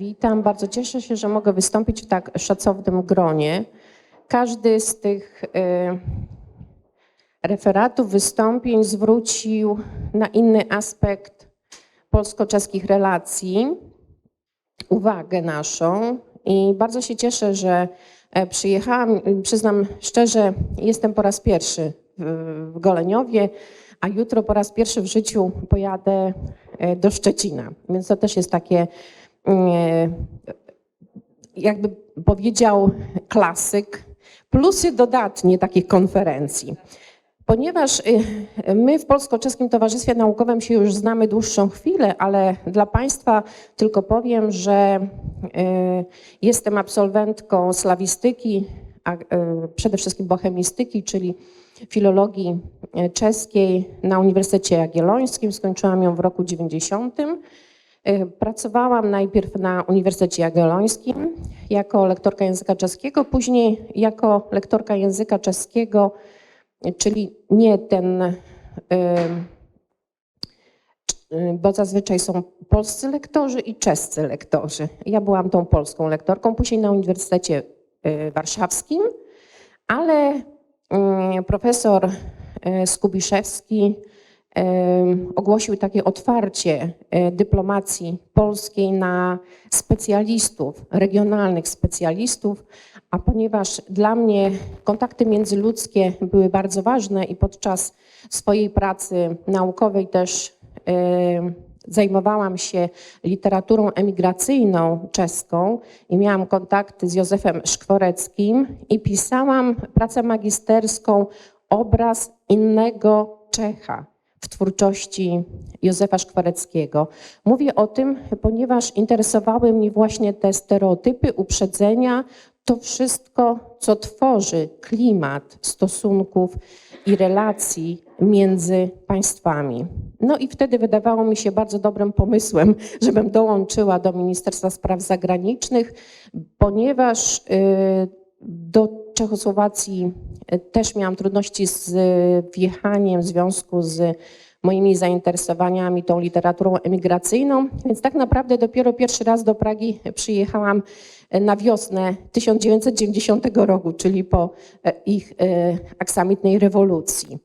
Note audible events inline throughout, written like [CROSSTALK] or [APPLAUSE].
Witam. Bardzo cieszę się, że mogę wystąpić w tak szacownym gronie. Każdy z tych y, referatów, wystąpień zwrócił na inny aspekt polsko-czeskich relacji uwagę naszą i bardzo się cieszę, że e, przyjechałam. Przyznam szczerze, jestem po raz pierwszy w, Goleniowie, a jutro po raz pierwszy w życiu pojadę e, do Szczecina, więc to też jest takie jakby powiedział klasyk, plusy dodatnie takich konferencji. Ponieważ y, my w Polsko-Czeskim Towarzystwie Naukowym się już znamy dłuższą chwilę, ale dla Państwa tylko powiem, że y, jestem absolwentką slawistyki, a przede wszystkim bohemistyki, czyli filologii czeskiej na Uniwersytecie Jagiellońskim. Skończyłam ją w roku 90. Pracowałam najpierw na Uniwersytecie Jagiellońskim jako lektorka języka czeskiego, później jako lektorka języka czeskiego czyli nie ten, y, bo zazwyczaj są polscy lektorzy i czescy lektorzy. Ja byłam tą polską lektorką, później na Uniwersytecie y, Warszawskim, ale y, profesor Skubiszewski ogłosił takie otwarcie dyplomacji polskiej na specjalistów, regionalnych specjalistów, a ponieważ dla mnie kontakty międzyludzkie były bardzo ważne i podczas swojej pracy naukowej też zajmowałam się literaturą emigracyjną czeską i miałam kontakty z Józefem Szkworeckim i pisałam pracę magisterską Obraz innego Czecha w twórczości Józefa Szkwareckiego. Mówię o tym, ponieważ interesowały mnie właśnie te stereotypy, uprzedzenia, to wszystko, co tworzy klimat stosunków i relacji między państwami. No i wtedy wydawało mi się bardzo dobrym pomysłem, [LAUGHS] żebym dołączyła do Ministerstwa Spraw Zagranicznych, ponieważ y, do Czechosłowacji też miałam trudności z wjechaniem w związku z moimi zainteresowaniami tą literaturą emigracyjną, więc tak naprawdę dopiero pierwszy raz do Pragi przyjechałam na wiosnę 1990 roku, czyli po e, ich e, aksamitnej rewolucji.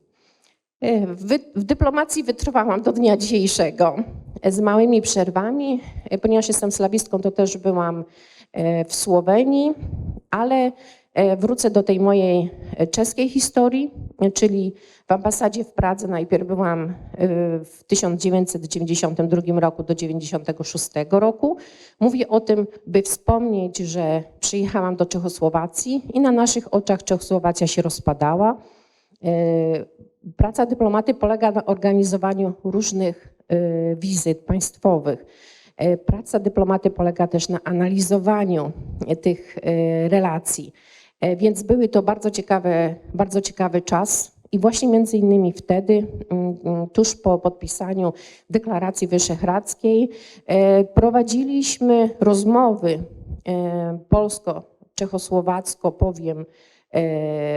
E, w, dyplomacji wytrwałam do dnia dzisiejszego z małymi przerwami, ponieważ jestem slawistką, to też byłam w Słowenii, ale wrócę do tej mojej e, czeskiej historii, czyli w ambasadzie w Pradze najpierw byłam e, w 1992 roku do 1996 roku. Mówię o tym, by wspomnieć, że przyjechałam do Czechosłowacji i na naszych oczach Czechosłowacja się rozpadała. Praca dyplomaty polega na organizowaniu różnych wizyt państwowych. Praca dyplomaty polega też na analizowaniu tych relacji. E, więc były to bardzo ciekawe, bardzo ciekawy czas. I właśnie między innymi wtedy, mm, mm, tuż po podpisaniu deklaracji wyszehradzkiej, e, prowadziliśmy rozmowy e, polsko-czechosłowacko, powiem,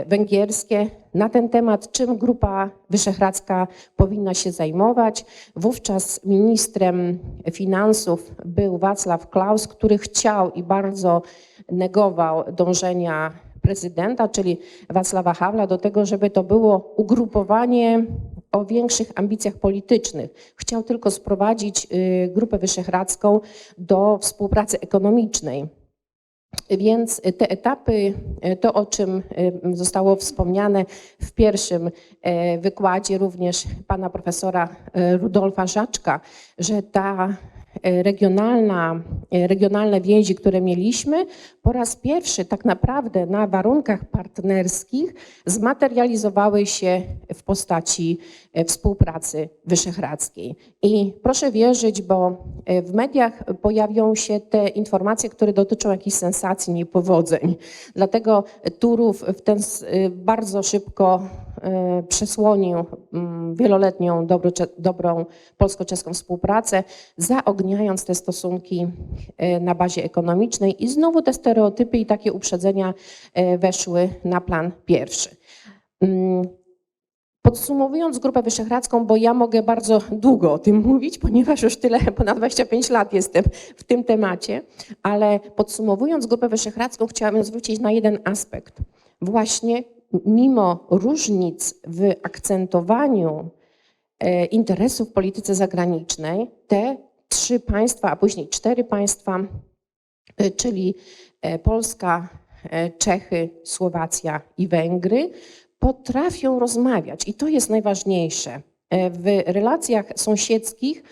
węgierskie na ten temat, czym Grupa Wyszehradzka powinna się zajmować. Wówczas ministrem finansów był Wacław Klaus, który chciał i bardzo negował dążenia prezydenta, czyli Wacława Hawla, do tego, żeby to było ugrupowanie o większych ambicjach politycznych. Chciał tylko sprowadzić y, Grupę Wyszehradzką do współpracy ekonomicznej. Więc te etapy, to o czym y, zostało wspomniane w pierwszym y, wykładzie również pana profesora Rudolfa Żaczka, że ta regionalna, e, regionalne więzi, które mieliśmy, po raz pierwszy tak naprawdę na warunkach partnerskich zmaterializowały się w postaci e, współpracy wyszehradzkiej. I proszę wierzyć, bo w mediach pojawią się te informacje, które dotyczą jakichś sensacji, niepowodzeń. Dlatego Turów w ten bardzo szybko przesłonił mm, wieloletnią dobrą polsko-czeską współpracę, zaogniając te stosunki e, na bazie ekonomicznej i znowu te stereotypy i takie uprzedzenia e, weszły na plan pierwszy. Mm, Podsumowując Grupę Wyszehradzką, bo ja mogę bardzo długo o tym mówić, ponieważ już tyle, [LAUGHS] ponad 25 lat jestem w tym temacie, ale podsumowując Grupę Wyszehradzką, chciałabym zwrócić na jeden aspekt. Właśnie mimo różnic w akcentowaniu e, interesów w polityce zagranicznej, te trzy państwa, a później cztery państwa, e, czyli e, Polska, e, Czechy, Słowacja i Węgry, potrafią rozmawiać. I to jest najważniejsze. W relacjach sąsiedzkich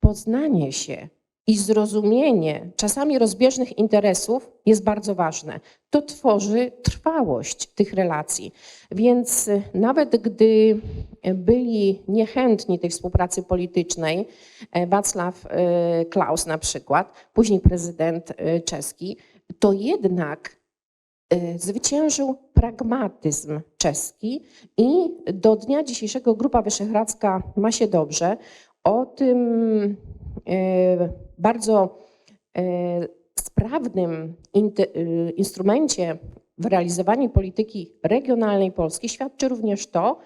poznanie się i zrozumienie czasami rozbieżnych interesów jest bardzo ważne. To tworzy trwałość tych relacji. Więc e, nawet gdy byli niechętni tej współpracy politycznej, e, Wacław e, Klaus na przykład, później prezydent e, czeski, to jednak zwyciężył pragmatyzm czeski i do dnia dzisiejszego Grupa Wyszehradzka ma się dobrze. O tym bardzo e, sprawnym e, instrumencie w realizowaniu polityki regionalnej Polski świadczy również to,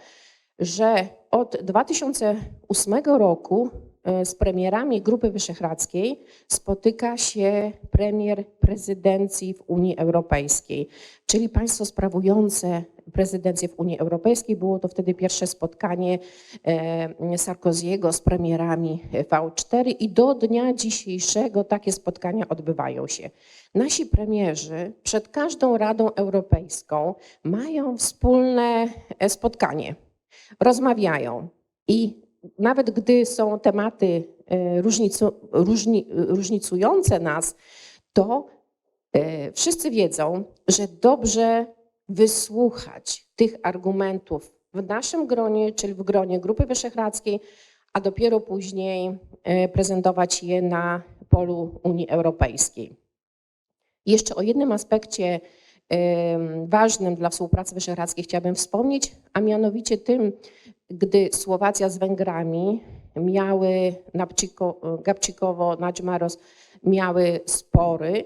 że od 2008 roku z premierami Grupy Wyszehradzkiej spotyka się premier prezydencji w Unii Europejskiej, czyli państwo sprawujące prezydencję w Unii Europejskiej. Było to wtedy pierwsze spotkanie e, Sarkoziego z premierami V4 i do dnia dzisiejszego takie spotkania odbywają się. Nasi premierzy przed każdą Radą Europejską mają wspólne e, spotkanie rozmawiają. I nawet gdy są tematy e, różnicu, różni, różnicujące nas, to e, wszyscy wiedzą, że dobrze wysłuchać tych argumentów w naszym gronie, czyli w gronie Grupy Wyszehradzkiej, a dopiero później e, prezentować je na polu Unii Europejskiej. Jeszcze o jednym aspekcie ważnym dla współpracy wyszehradzkiej chciałabym wspomnieć, a mianowicie tym, gdy Słowacja z Węgrami miały, Nađmaros miały spory,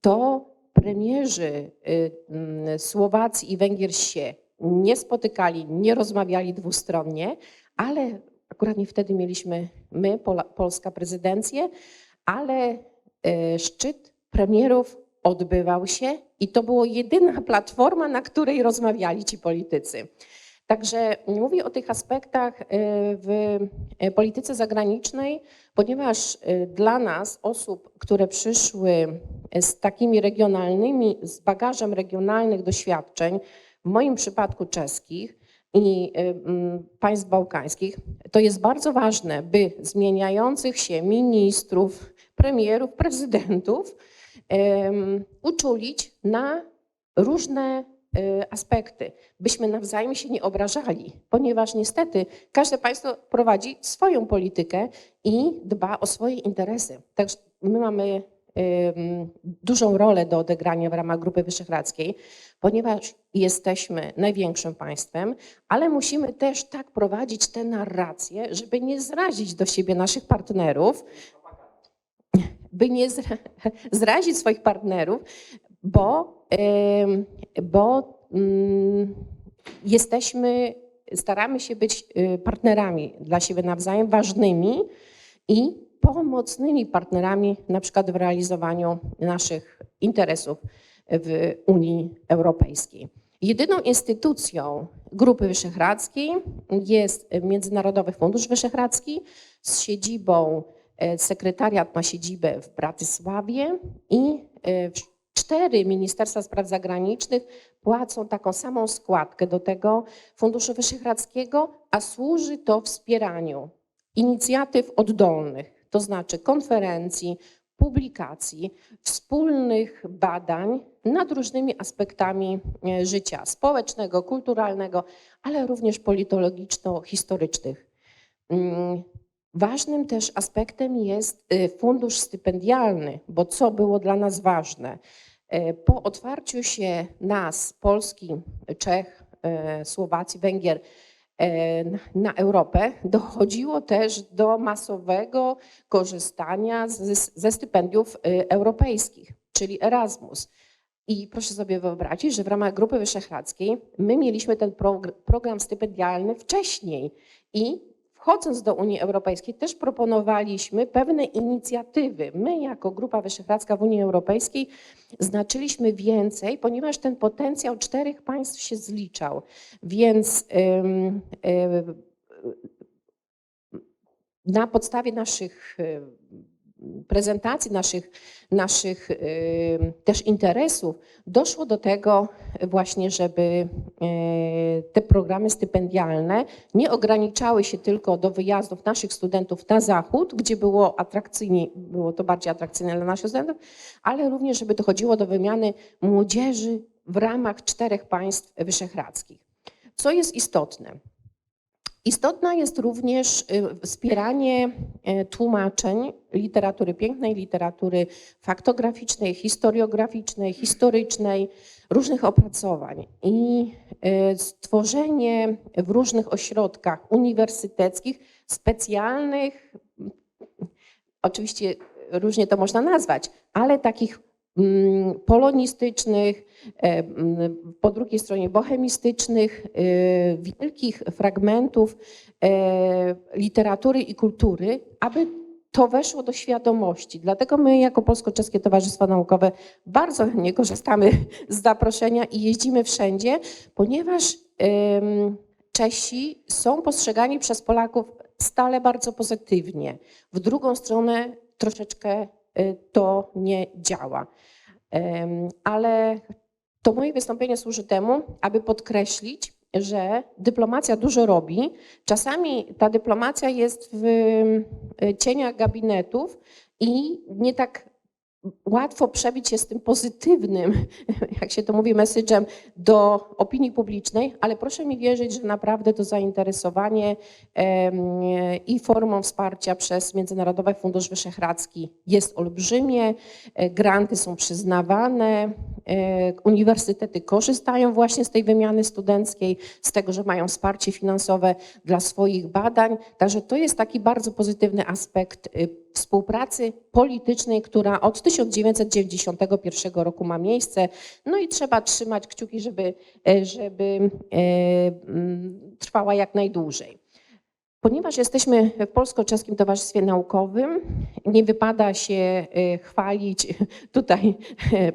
to premierzy y, mm, Słowacji i Węgier się nie spotykali, nie rozmawiali dwustronnie, ale akurat nie wtedy mieliśmy my, Polska prezydencję, ale e, szczyt premierów odbywał się i to była jedyna [LAUGHS] platforma, na której rozmawiali ci politycy. Także mówię o tych aspektach e, w e, polityce zagranicznej, ponieważ e, dla nas, osób, które przyszły z takimi regionalnymi, z bagażem regionalnych doświadczeń, w moim przypadku czeskich i mm, państw bałkańskich, to jest bardzo ważne, by zmieniających się ministrów, premierów, prezydentów uczulić na różne aspekty, byśmy nawzajem się nie obrażali, ponieważ niestety każde państwo prowadzi swoją politykę i dba o swoje interesy. Także my mamy dużą rolę do odegrania w ramach Grupy Wyszehradzkiej, ponieważ jesteśmy największym państwem, ale musimy też tak prowadzić tę narrację, żeby nie zrazić do siebie naszych partnerów, by nie zra- [LAUGHS] zrazić swoich partnerów, bo, bo mm, jesteśmy, staramy się być y, partnerami dla siebie nawzajem, ważnymi i pomocnymi partnerami, na przykład w realizowaniu naszych interesów w Unii Europejskiej. Jedyną instytucją Grupy Wyszehradzkiej jest Międzynarodowy Fundusz Wyszehradzki z siedzibą E, Sekretariat ma siedzibę w Bratysławie i e, w- cztery Ministerstwa Spraw Zagranicznych płacą taką samą składkę do tego Funduszu Wyszehradzkiego, a służy to wspieraniu inicjatyw oddolnych, to znaczy konferencji, publikacji, wspólnych badań nad różnymi aspektami e, życia społecznego, kulturalnego, ale również politologiczno-historycznych. Ważnym też aspektem jest y, fundusz stypendialny, bo co było dla nas ważne? E, Po otwarciu się nas, Polski, Czech, e, Słowacji, Węgier, na- Europę, [LAUGHS] dochodziło też do masowego korzystania ze stypendiów y, europejskich, czyli Erasmus. I proszę sobie wyobrazić, że w ramach Grupy Wyszehradzkiej my mieliśmy ten progr- program stypendialny wcześniej i wchodząc do Unii Europejskiej też proponowaliśmy pewne inicjatywy. My jako Grupa Wyszehradzka w Unii Europejskiej znaczyliśmy więcej, ponieważ ten potencjał czterech państw się zliczał. Więc ym, ym, na podstawie naszych prezentacji, naszych, naszych y, też interesów, doszło do tego właśnie, żeby y, te programy stypendialne nie ograniczały się tylko do wyjazdów naszych studentów na zachód, gdzie było atrakcyjnie, było to bardziej atrakcyjne dla naszych studentów, ale również, żeby dochodziło do wymiany młodzieży w ramach czterech państw wyszehradzkich. Co jest istotne? Istotne jest również y, wspieranie y, tłumaczeń literatury pięknej, literatury faktograficznej, historiograficznej, historycznej, różnych opracowań i y, stworzenie w różnych ośrodkach uniwersyteckich specjalnych, oczywiście różnie to można nazwać, ale takich polonistycznych, e, mm, po drugiej stronie bohemistycznych, e, wielkich fragmentów e, literatury i kultury, aby to weszło do świadomości. Dlatego my jako Polsko-Czeskie Towarzystwo Naukowe bardzo chętnie korzystamy z zaproszenia i jeździmy wszędzie, ponieważ Czesi są postrzegani przez Polaków stale bardzo pozytywnie. W drugą stronę troszeczkę to nie działa. Ale to moje wystąpienie służy temu, aby podkreślić, że dyplomacja dużo robi. Czasami ta dyplomacja jest w y, cieniach gabinetów i nie tak łatwo przebić się z tym pozytywnym, [LAUGHS] jak się to mówi, message'em do opinii publicznej, ale proszę mi wierzyć, że naprawdę to zainteresowanie i formą wsparcia przez Międzynarodowy Fundusz Wyszehradzki jest olbrzymie, e, granty są przyznawane, e, uniwersytety korzystają właśnie z tej wymiany studenckiej, z tego, że mają wsparcie finansowe dla swoich badań, także to jest taki bardzo pozytywny aspekt y, współpracy politycznej, która od 1991 roku ma miejsce. No i trzeba trzymać kciuki, żeby, e, żeby e, mm, trwała jak najdłużej. Ponieważ jesteśmy w Polsko-Czeskim Towarzystwie Naukowym, nie wypada się e, chwalić tutaj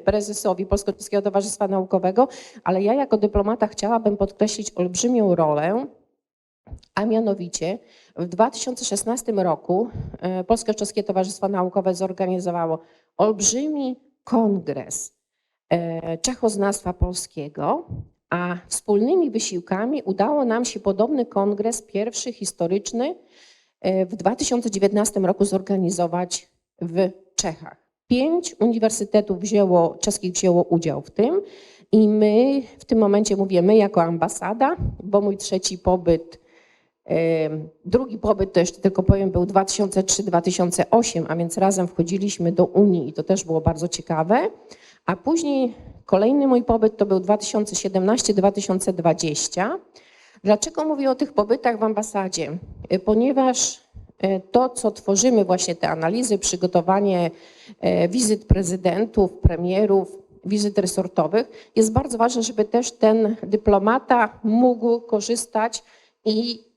prezesowi Polsko-Czeskiego Towarzystwa Naukowego, ale ja jako dyplomata chciałabym podkreślić olbrzymią rolę, a mianowicie w 2016 roku e, Polsko-Czeskie Towarzystwo Naukowe zorganizowało olbrzymi kongres e, czechoznawstwa polskiego, a wspólnymi wysiłkami udało nam się podobny kongres, pierwszy historyczny, e, w 2019 roku zorganizować w Czechach. Pięć uniwersytetów wzięło, czeskich wzięło udział w tym i my w tym momencie mówię my jako ambasada, bo mój trzeci pobyt Drugi pobyt, to jeszcze tylko powiem, był 2003-2008, a więc razem wchodziliśmy do Unii i to też było bardzo ciekawe. A później kolejny mój pobyt to był 2017-2020. Dlaczego mówię o tych pobytach w ambasadzie? E, ponieważ e, to, co tworzymy, właśnie te analizy, przygotowanie e, wizyt prezydentów, premierów, wizyt resortowych, jest bardzo ważne, żeby też ten dyplomata mógł korzystać i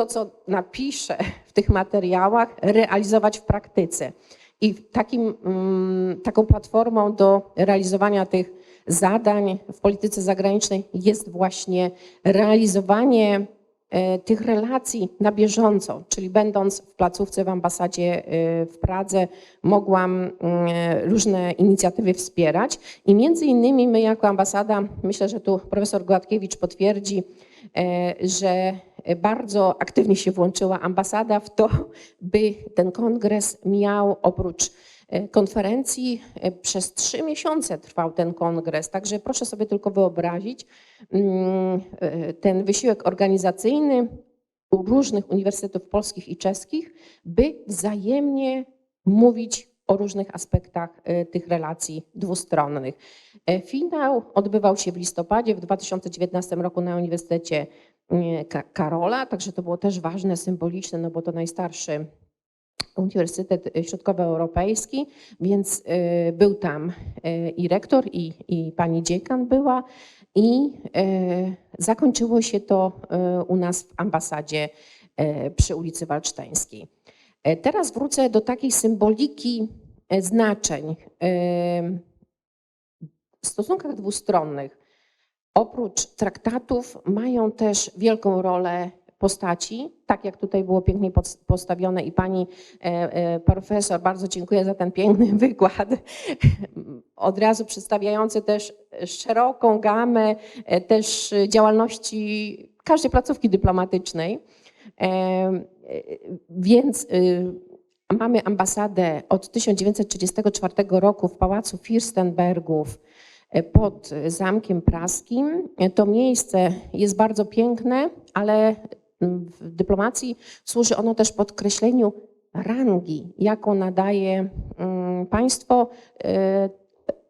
to, co napiszę w tych materiałach, realizować w praktyce. I takim, mm, taką platformą do realizowania tych zadań w polityce zagranicznej jest właśnie realizowanie e, tych relacji na bieżąco, czyli będąc w placówce w ambasadzie e, w Pradze, mogłam mm, różne inicjatywy wspierać i między innymi my jako ambasada, myślę, że tu profesor Gładkiewicz potwierdzi, e, że bardzo aktywnie się włączyła ambasada w to, by ten kongres miał oprócz e, konferencji e, przez trzy miesiące trwał ten kongres. Także proszę sobie tylko wyobrazić mm, e, ten wysiłek organizacyjny u różnych uniwersytetów polskich i czeskich, by wzajemnie mówić o różnych aspektach tych relacji dwustronnych. Finał odbywał się w listopadzie w 2019 roku na Uniwersytecie Karola, także to było też ważne, symboliczne, no bo to najstarszy Uniwersytet Środkowoeuropejski, więc y, był tam y, i rektor, i, i pani dziekan była i y, zakończyło się to u nas w ambasadzie przy ulicy Walczteńskiej. E, Teraz wrócę do takiej symboliki znaczeń. W stosunkach dwustronnych oprócz traktatów mają też wielką rolę postaci, tak jak tutaj było pięknie postawione i pani e, e, profesor, bardzo dziękuję za ten piękny [LAUGHS] wykład, od razu przedstawiający też szeroką gamę e, też działalności każdej placówki dyplomatycznej. Więc mamy ambasadę od 1934 roku w Pałacu Firstenbergów pod Zamkiem Praskim. E, To miejsce jest bardzo piękne, ale mm, w dyplomacji służy ono też podkreśleniu rangi, jaką nadaje mm, państwo e,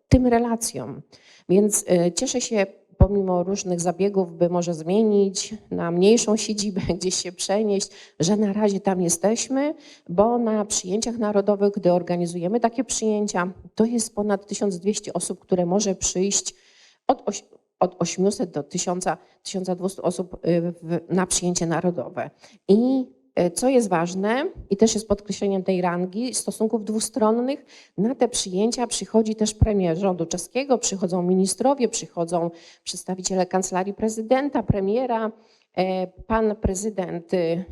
tym relacjom. Więc e, cieszę się, pomimo różnych zabiegów, by może zmienić na mniejszą siedzibę, [LAUGHS] gdzieś się przenieść, że na razie tam jesteśmy, bo na przyjęciach narodowych, gdy organizujemy takie przyjęcia, to jest ponad 1200 osób, które może przyjść od, od 800 do 1000, 1200 osób y, na przyjęcie narodowe. I co jest ważne, i też jest podkreśleniem tej rangi stosunków dwustronnych, na te przyjęcia przychodzi też premier rządu czeskiego, przychodzą ministrowie, przychodzą przedstawiciele kancelarii prezydenta, premiera. E, Pan prezydent e,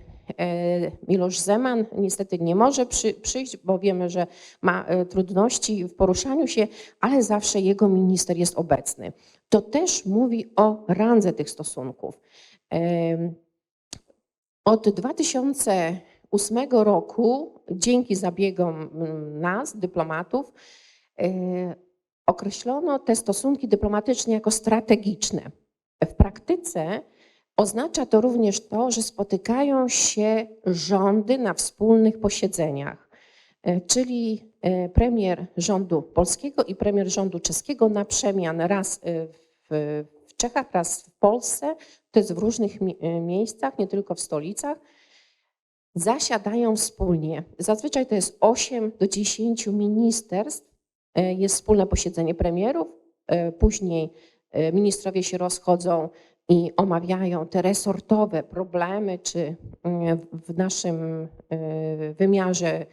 Miloš Zeman niestety nie może przy, przyjść, bo wiemy, że ma e, trudności w poruszaniu się, ale zawsze jego minister jest obecny. To też mówi o randze tych stosunków. Od 2008 roku, dzięki zabiegom mm, nas, dyplomatów, e, określono te stosunki dyplomatyczne jako strategiczne. W praktyce oznacza to również to, że spotykają się rządy na wspólnych posiedzeniach, E, czyli e, premier rządu polskiego i premier rządu czeskiego na przemian raz w Czechach, raz w Polsce, jest w różnych mi- e, miejscach, nie tylko w stolicach, zasiadają wspólnie. Zazwyczaj to jest 8 do 10 ministerstw, e, jest wspólne posiedzenie premierów, e, później ministrowie się rozchodzą i omawiają te resortowe problemy, czy mm, w naszym wymiarze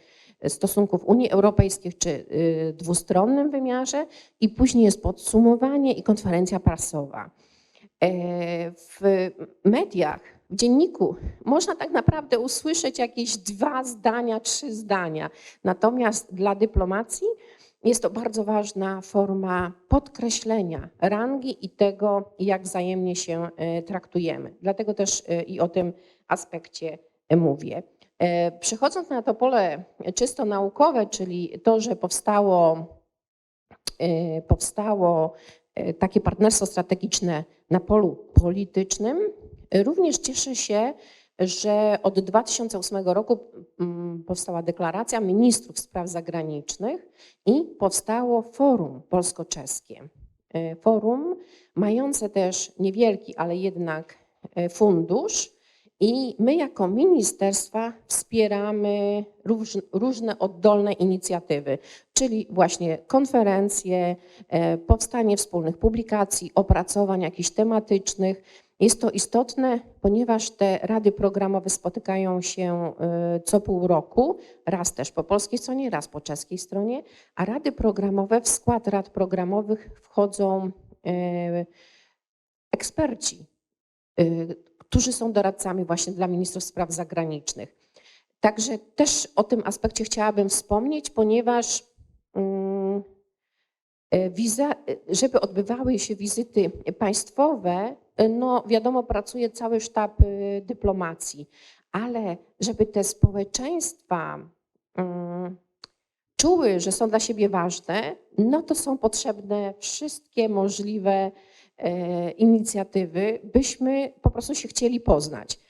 stosunków Unii Europejskiej, czy dwustronnym wymiarze, i później jest podsumowanie i konferencja prasowa. E, W mediach, w dzienniku można tak naprawdę usłyszeć jakieś dwa zdania, trzy zdania. Natomiast dla dyplomacji jest to bardzo ważna forma podkreślenia rangi i tego, jak wzajemnie się e, traktujemy. Dlatego też e, i o tym aspekcie mówię. Przechodząc na to pole czysto naukowe, czyli to, że powstało, powstało takie partnerstwo strategiczne na polu politycznym, również cieszę się, że od 2008 roku mm, powstała deklaracja ministrów spraw zagranicznych i powstało forum polsko-czeskie. E, Forum mające też niewielki, ale jednak e, fundusz i my jako ministerstwa wspieramy róż, różne oddolne inicjatywy, czyli właśnie konferencje, e, powstanie wspólnych publikacji, opracowań jakichś tematycznych. Jest to istotne, ponieważ te rady programowe spotykają się e, co pół roku, raz też po polskiej stronie, raz po czeskiej stronie, a rady programowe, w skład rad programowych wchodzą e, eksperci, którzy są doradcami właśnie dla ministrów spraw zagranicznych. Także też o tym aspekcie chciałabym wspomnieć, ponieważ mm, e, wiza, e, żeby odbywały się wizyty państwowe, e, no wiadomo, pracuje cały sztab dyplomacji, ale żeby te społeczeństwa mm, czuły, że są dla siebie ważne, no to są potrzebne wszystkie możliwe inicjatywy, byśmy po prostu się chcieli poznać.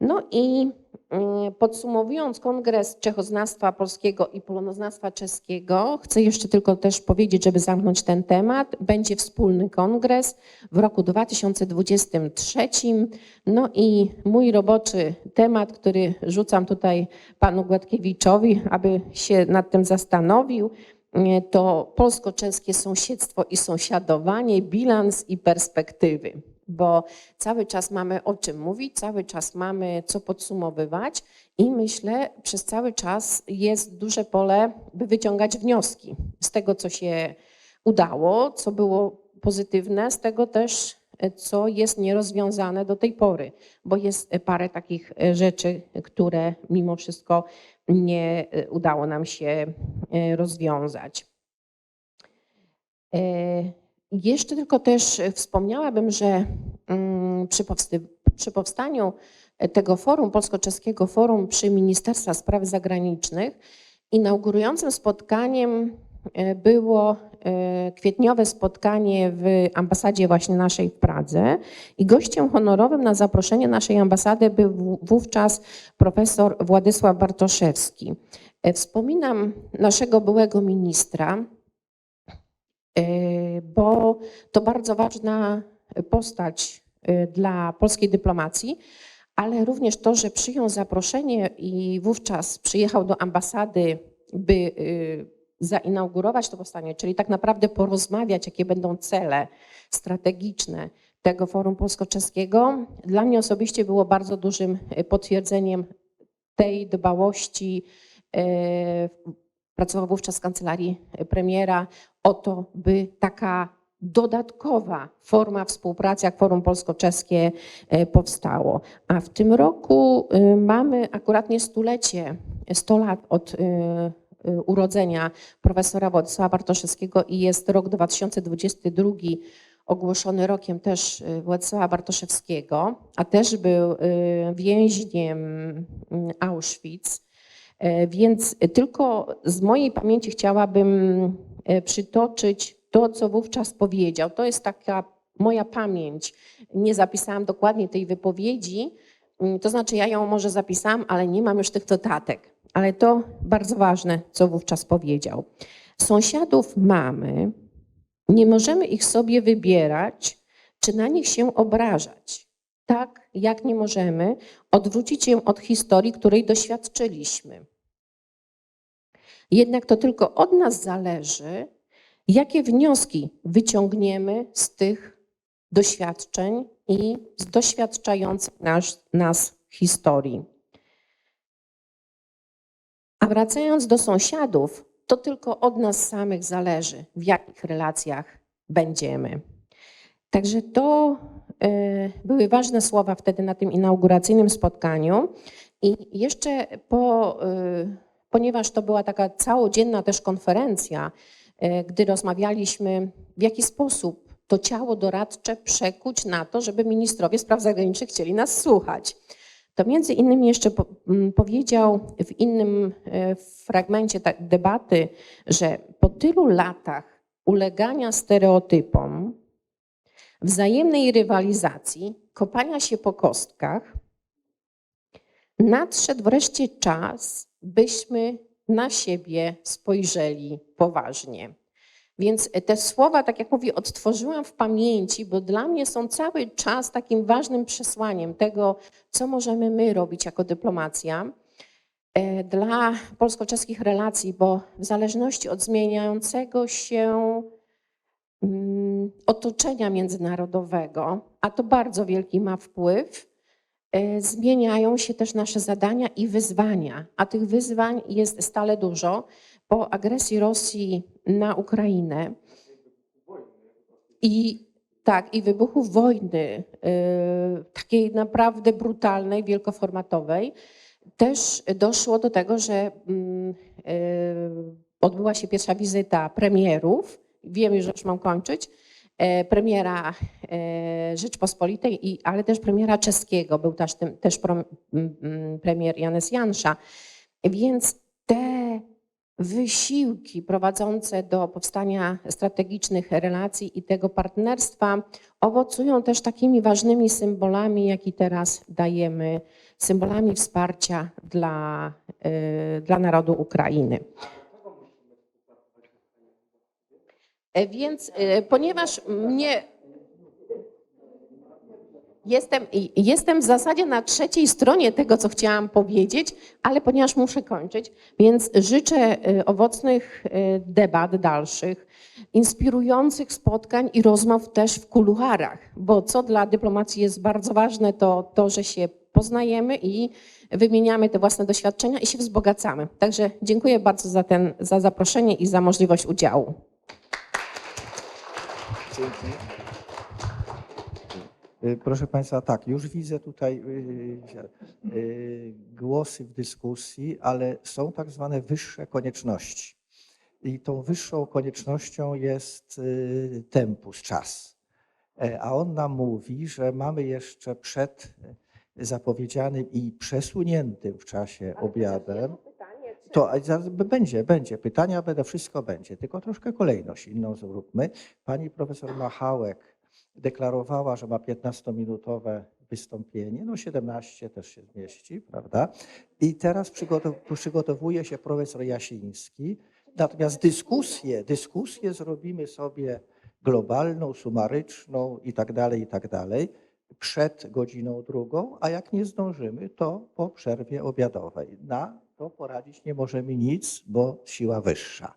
No i Mm, Podsumowując kongres Czechoznawstwa Polskiego i Polonoznawstwa Czeskiego, chcę jeszcze tylko też powiedzieć, żeby zamknąć ten temat, będzie wspólny kongres w roku 2023. No i mój roboczy temat, który rzucam tutaj panu Gładkiewiczowi, aby się nad tym zastanowił, to polsko-czeskie sąsiedztwo i sąsiadowanie, bilans i perspektywy bo cały czas mamy o czym mówić, cały czas mamy co podsumowywać i myślę, przez cały czas jest duże pole, by wyciągać wnioski z tego, co się udało, co było pozytywne, z tego też, co jest nierozwiązane do tej pory, bo jest parę takich rzeczy, które mimo wszystko nie udało nam się rozwiązać. E, jeszcze tylko też wspomniałabym, że mm, przy, powstaniu tego forum, polsko-czeskiego forum przy Ministerstwa Spraw Zagranicznych, inaugurującym spotkaniem e, było e, kwietniowe spotkanie w ambasadzie właśnie naszej w Pradze i gościem honorowym na zaproszenie naszej ambasady był wó- wówczas profesor Władysław Bartoszewski. E, Wspominam naszego byłego ministra, bo to bardzo ważna postać dla polskiej dyplomacji, ale również to, że przyjął zaproszenie i wówczas przyjechał do ambasady, by zainaugurować to powstanie, czyli tak naprawdę porozmawiać, jakie będą cele strategiczne tego forum polsko-czeskiego, dla mnie osobiście było bardzo dużym potwierdzeniem tej dbałości. Pracował wówczas w kancelarii premiera o to, by taka dodatkowa forma współpracy jak Forum Polsko-Czeskie e, powstało. A w tym roku mamy akuratnie stulecie, 100 lat od urodzenia profesora Władysława Bartoszewskiego i jest rok 2022 ogłoszony rokiem też Władysława Bartoszewskiego, a też był więźniem mm, Auschwitz. Więc tylko z mojej pamięci chciałabym przytoczyć to, co wówczas powiedział. To jest taka moja pamięć. Nie zapisałam dokładnie tej wypowiedzi, to znaczy ja ją może zapisałam, ale nie mam już tych notatek. Ale to bardzo ważne, co wówczas powiedział. Sąsiadów mamy, nie możemy ich sobie wybierać, czy na nich się obrażać. Tak jak nie możemy odwrócić się od historii, której doświadczyliśmy. Jednak to tylko od nas zależy, jakie wnioski wyciągniemy z tych doświadczeń i z doświadczających nas, nas historii. A wracając do sąsiadów, to tylko od nas samych zależy, w jakich relacjach będziemy. Także to e, były ważne słowa wtedy na tym inauguracyjnym spotkaniu. I jeszcze po, e, ponieważ to była taka całodzienna też konferencja, e, gdy rozmawialiśmy, w jaki sposób to ciało doradcze przekuć na to, żeby ministrowie spraw zagranicznych chcieli nas słuchać. To między innymi jeszcze po, m, powiedział w innym e, fragmencie ta- debaty, że po tylu latach ulegania stereotypom, wzajemnej rywalizacji, kopania się po kostkach, nadszedł wreszcie czas, byśmy na siebie spojrzeli poważnie. Więc te słowa, tak jak mówię, odtworzyłam w pamięci, bo dla mnie są cały czas takim ważnym przesłaniem tego, co możemy my robić jako dyplomacja e, dla polsko-czeskich relacji, bo w zależności od zmieniającego się mm, otoczenia międzynarodowego, a to bardzo wielki ma wpływ, e, zmieniają się też nasze zadania i wyzwania, a tych wyzwań jest stale dużo. Po agresji Rosji na Ukrainę i tak, i wybuchu wojny, y, takiej naprawdę brutalnej, wielkoformatowej, też doszło do tego, że mm, y, odbyła się pierwsza wizyta premierów. Wiem, że już mam kończyć. e, Premiera e, Rzeczpospolitej, i, ale też premiera czeskiego. Był też, też premier Janes Jansza. Więc te wysiłki prowadzące do powstania strategicznych relacji i tego partnerstwa owocują też takimi ważnymi symbolami, jaki teraz dajemy, symbolami wsparcia dla, y, dla narodu Ukrainy. E, Więc y, ponieważ mnie Jestem, jestem w zasadzie na trzeciej stronie tego, co chciałam powiedzieć, ale ponieważ muszę kończyć, więc życzę y, owocnych y, debat dalszych, inspirujących spotkań i rozmów też w kuluarach, bo co dla dyplomacji jest bardzo ważne, to to, że się poznajemy i wymieniamy te własne doświadczenia i się wzbogacamy. Także dziękuję bardzo za, ten, za zaproszenie i za możliwość udziału. Dzięki. Y, Proszę Państwa, tak, już widzę tutaj y, y, głosy w dyskusji, ale są tak zwane wyższe konieczności. I tą wyższą koniecznością jest tempus, czas. E, A on nam mówi, że mamy jeszcze przed zapowiedzianym i przesuniętym w czasie obiadem. To będzie, będzie. Pytania będą, wszystko będzie, tylko troszkę kolejność inną zróbmy. Pani profesor Machałek deklarowała, że ma 15-minutowe wystąpienie, no 17 też się zmieści, prawda? I teraz przygotow- przygotowuje się profesor Jasiński. Natomiast dyskusję, dyskusję zrobimy sobie globalną, sumaryczną i tak dalej, i tak dalej, przed godziną drugą, a jak nie zdążymy, to po przerwie obiadowej. Na to poradzić nie możemy nic, bo siła wyższa.